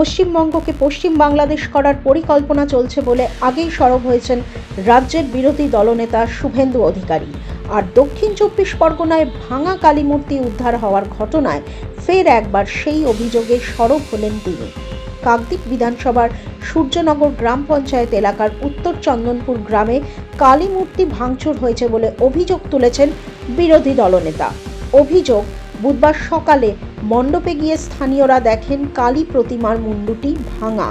পশ্চিমবঙ্গকে পশ্চিম বাংলাদেশ করার পরিকল্পনা চলছে বলে আগেই সরব হয়েছেন রাজ্যের বিরোধী দলনেতা শুভেন্দু অধিকারী। আর দক্ষিণ চব্বিশ পরগনায় ভাঙা কালীমূর্তি উদ্ধার হওয়ার ঘটনায় ফের একবার সেই অভিযোগে সরব হলেন তিনি। কাকদ্বীপ বিধানসভার সূর্যনগর গ্রাম পঞ্চায়েত এলাকার উত্তর চন্দনপুর গ্রামে কালীমূর্তি ভাঙচুর হয়েছে বলে অভিযোগ তুলেছেন বিরোধী দলনেতা। অভিযোগ বুধবার সকালে মণ্ডপে গিয়ে স্থানীয়রা দেখেন কালী প্রতিমার মুন্ডুটি ভাঙা।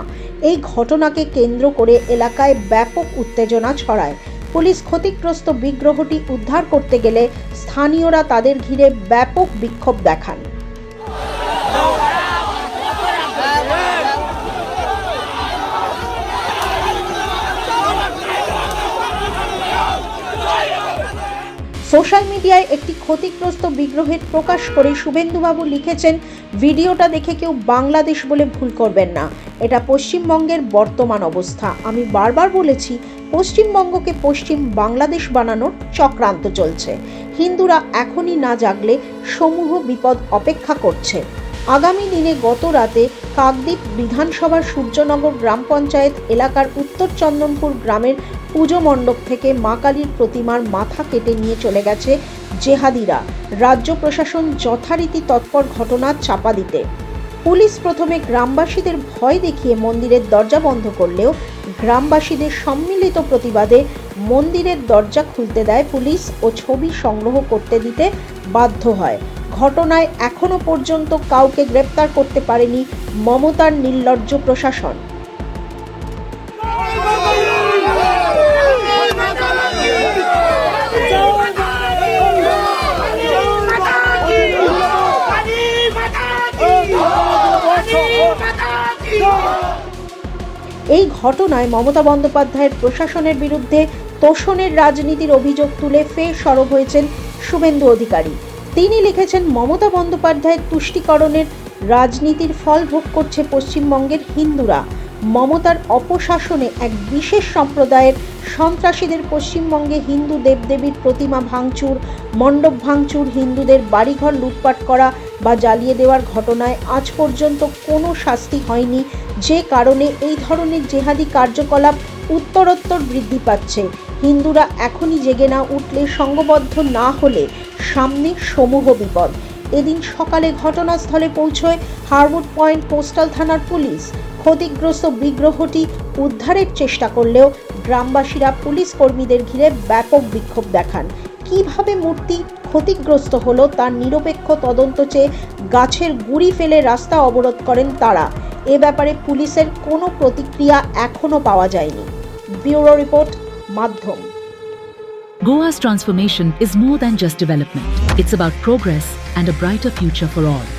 এই ঘটনাকে কেন্দ্র করে এলাকায় ব্যাপক উত্তেজনা ছড়ায়। পুলিশ ক্ষতিগ্রস্ত বিগ্রহটি উদ্ধার করতে গেলে স্থানীয়রা তাদের ঘিরে ব্যাপক বিক্ষোভ দেখান। সোশ্যাল মিডিয়ায় একটি ক্ষতিগ্রস্ত বিগ্রহের প্রকাশ করে শুভেন্দুবাবু লিখেছেন, ভিডিওটা দেখে কেউ বাংলাদেশ বলে ভুল করবেন না। এটা পশ্চিমবঙ্গের বর্তমান অবস্থা। আমি বারবার বলেছি, পশ্চিমবঙ্গকে পশ্চিম বাংলাদেশ বানানোর চক্রান্ত চলছে। হিন্দুরা এখনই না জাগলে সমূহ বিপদ অপেক্ষা করছে। আগামী দিনে গত রাতে কাকদ্বীপ বিধানসভার সূর্যনগর গ্রাম পঞ্চায়েত এলাকার উত্তর চন্দনপুর গ্রামের পুজো মণ্ডপ থেকে মা কালীর প্রতিমার মাথা কেটে নিয়ে চলে গেছে জেহাদিরা। রাজ্য প্রশাসন যথারীতি তৎপর ঘটনা চাপা দিতে। পুলিশ প্রথমে গ্রামবাসীদের ভয় দেখিয়ে মন্দিরের দরজা বন্ধ করলেও গ্রামবাসীদের সম্মিলিত প্রতিবাদে মন্দিরের দরজা খুলতে দেয় পুলিশ ও ছবি সংগ্রহ করতে দিতে বাধ্য হয়। ঘটনায় এখনও পর্যন্ত কাউকে গ্রেপ্তার করতে পারেনি মমতার নির্লজ্জ প্রশাসন। এই ঘটনায় মমতা বন্দ্যোপাধ্যায়ের প্রশাসনের বিরুদ্ধে তোষণের রাজনীতির অভিযোগ তুলে ফের সরব হয়েছেন শুভেন্দু অধিকারী। তিনি লিখেছেন, মমতা বন্দ্যোপাধ্যায়ের তুষ্টিকরণের রাজনীতির ফল ভোগ করছে পশ্চিমবঙ্গের হিন্দুরা। মমতার অপশাসনে এক বিশেষ সম্প্রদায়ের সন্ত্রাসীদের পশ্চিমবঙ্গে হিন্দু দেবদেবীর প্রতিমা ভাঙচুর, মণ্ডপ ভাঙচুর, হিন্দুদের বাড়িঘর লুটপাট করা বা জ্বালিয়ে দেওয়ার ঘটনায় আজ পর্যন্ত কোনো শাস্তি হয়নি। যে কারণে এই ধরনের জেহাদি কার্যকলাপ উত্তরোত্তর বৃদ্ধি পাচ্ছে। হিন্দুরা এখনই জেগে না উঠলে, সঙ্গবদ্ধ না হলে সামনে সমূহ বিপদ। এদিন সকালে ঘটনাস্থলে পৌঁছয় হারউড পয়েন্ট কোস্টাল থানার পুলিশ। ক্ষতিগ্রস্ত বিগ্রহটি উদ্ধারের চেষ্টা করলেও গ্রামবাসীরা পুলিশ কর্মীদের ঘিরে ব্যাপক বিক্ষোভ দেখান। কীভাবে মূর্তি ক্ষতিগ্রস্ত হলো তার নিরপেক্ষ তদন্ত চেয়ে গাছের গুড়ি ফেলে রাস্তা অবরোধ করেন তারা। এ ব্যাপারে পুলিশের কোনো প্রতিক্রিয়া এখনও পাওয়া যায়নি। ব্যুরো রিপোর্ট, মাধ্যম। Goa's transformation is more than just development. It's about progress and a brighter future for all.